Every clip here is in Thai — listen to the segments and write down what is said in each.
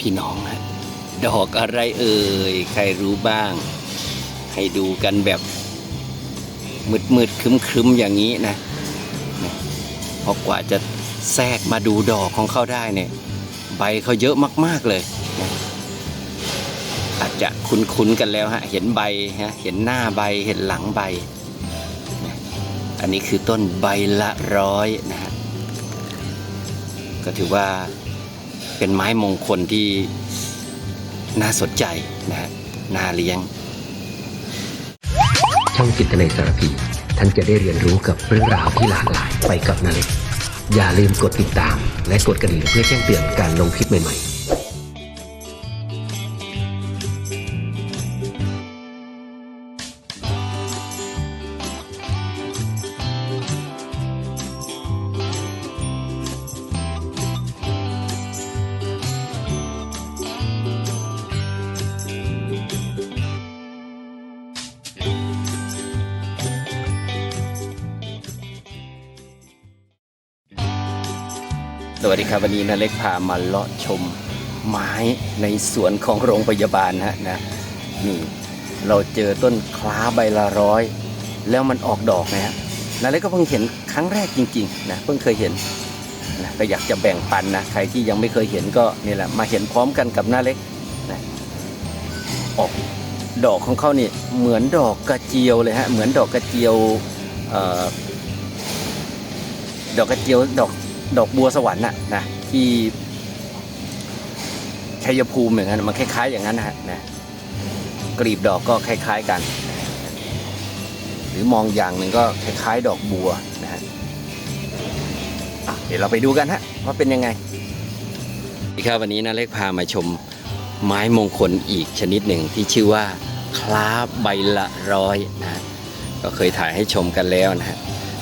พี่น้องฮะดอกอะไรเอ่ย ใครรู้บ้าง ให้ดูกันแบบ มืดมืดๆครึมครึมๆอย่างนี้นะนะเพราะกว่าจะแทรกมาดูดอกของเขาได้เนี่ย ใบเขาเยอะมาก ๆเลยนะอาจจะคุ้นๆกันแล้วฮะ เห็นใบฮะ เห็นหน้าใบ เห็นหลังใบนะอันนี้คือต้นใบละร้อยนะฮะ ก็ถือว่า เป็นไม้มงคลที่น่าสนใจนะฮะน่าเลี้ยง ช่องจิตในสารพี ท่านจะได้เรียนรู้กับเรื่องราวที่หลากหลายไปกับนาเล็กอย่าลืมกดติดตาม และกดกระดิ่งเพื่อแจ้งเตือนการลงคลิปใหม่ๆ สวัสดีครับวันนี้นาเล็กพามาเลาะชมไม้ในสวนของโรงพยาบาลนะนะนี่เราเจอต้นคล้าใบละร้อย แล้วมันออกดอกนะฮะนาเล็กก็เพิ่งเห็นครั้งแรกจริงๆนะเพิ่งเคยเห็นนะก็อยากจะแบ่งปันนะใครที่ยังไม่เคยเห็นก็นี่แหละมาเห็นพร้อมกันกับน้าเล็กนะออกดอกของเขานี่เหมือนดอกกระเจียวเลยฮะเหมือนดอกกระเจียวดอกกระเจียวดอก ดอกบัวสวรรค์น่ะนะที่ชัยภูมิอย่างนั้นมันคล้าย ๆ อย่างนั้นนะฮะนะกลีบดอกก็คล้าย ๆกัน หรือมองอย่างหนึ่งก็คล้าย ๆ ดอกบัวนะฮะเดี๋ยวเราไปดูกันฮะว่าเป็นยังไงที่ครับวันนี้นะเล็กพามาชมไม้มงคลอีกชนิดหนึ่งที่ชื่อว่าคล้าใบละร้อยนะฮะก็เคยถ่ายให้ชมกันแล้วนะฮะ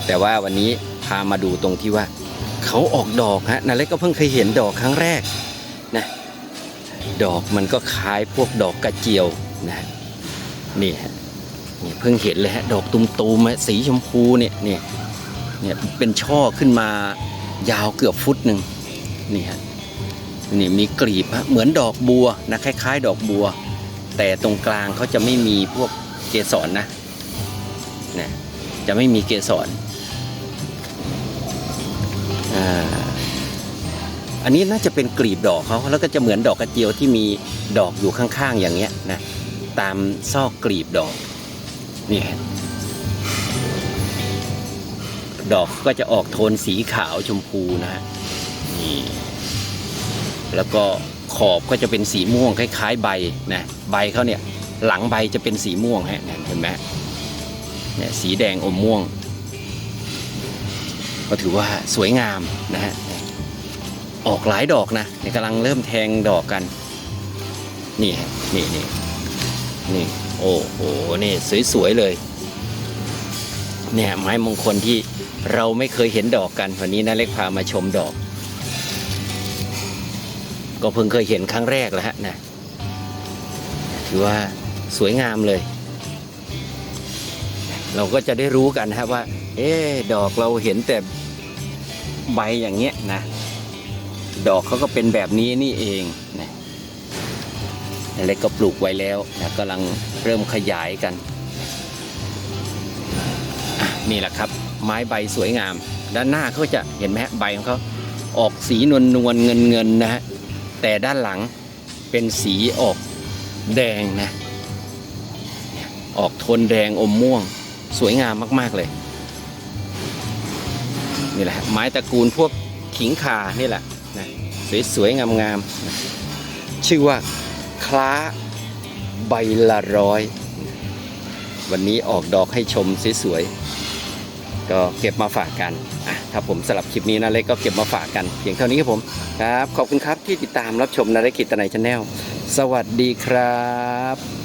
แต่ว่าวันนี้พามาดูตรงที่ว่า เขาออกดอกฮะนาเล็กก็เพิ่งเคยเห็นดอกครั้งแรกนะดอกมันก็คล้ายพวกดอกกระเจียวนะนี่ฮะนี่เพิ่งเห็นเลยฮะดอกตุมๆฮะสีชมพูเนี่ยเนี่ยเนี่ยเป็นช่อขึ้นมายาวเกือบฟุตหนึ่งนี่ฮะนี่มีกลีบฮะเหมือนดอกบัวนะคล้าย ๆ ดอกบัว แต่ตรงกลางเขาจะไม่มีพวกเกสรนะนะจะไม่มีเกสร อันนี้น่าจะเป็นกลีบดอกเขาแล้วก็จะเหมือนดอกกระเจียวที่มีดอกอยู่ข้างๆอย่างเงี้ยนะตามซอกกลีบดอกนี่ดอกก็จะออกโทนสีขาวชมพูนะฮะนี่แล้วก็ขอบก็จะเป็นสีม่วงคล้ายๆ ใบนะใบเขาเนี่ยหลังใบจะเป็นสีม่วงฮะเห็นไหมเนี่ยสีแดงอมม่วง ก็ถือว่าสวยงามนะฮะออกหลายดอกนะนกำลังเริ่มแทงดอกกัน นี่นี่นี่นี่โอ้โหนี่สวยๆเลย เนี่ยไม้มงคลที่เราไม่เคยเห็นดอกกันวันนี้นะเล็กพามาชมดอก ก็เพิ่งเคยเห็นครั้งแรกแล้วฮะนะถือว่าสวยงามเลย เราก็จะได้รู้กันนะครับว่า เอ๊ดอกเราเห็นแต่ใบอย่างเงี้ยนะ ดอกเขาก็เป็นแบบนี้นี่เองนะเล็กก็ปลูกไว้แล้วนะกำลังเริ่มขยายกันนี่แหละครับ ไม้ใบสวยงาม ด้านหน้าเขาจะเห็นไหมฮะใบของเขาออกสีนวลนวลเงินเงินนะฮะแต่ด้านหลังเป็นสีออกแดงนะ ออกโทนแดงอมม่วง สวยงามมากๆเลย นี่แหละไม้ตระกูลพวกขิงขานี่แหละนะสวยๆงามๆนะชื่อว่าคล้าใบละร้อย วันนี้ออกดอกให้ชมสวยๆก็เก็บมาฝากกันอะถ้าผมสลับคลิปนี้นะเล็กก็เก็บมาฝากกันเพียงเท่านี้ครับผมครับ ขอบคุณครับที่ติดตามรับชมนาเล็กกิตนายชาแนลสวัสดีครับ